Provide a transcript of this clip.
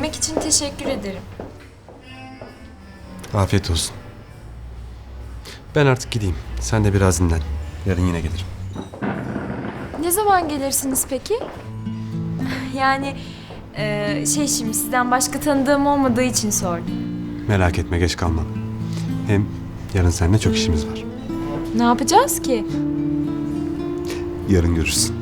için teşekkür ederim. Afiyet olsun. Ben artık gideyim. Sen de biraz dinlen. Yarın yine gelirim. Ne zaman gelirsiniz peki? Yani e, şey şimdi sizden başka tanıdığım olmadığı için sordum. Merak etme geç kalmam. Hem yarın seninle çok işimiz var. Ne yapacağız ki? Yarın görürsün.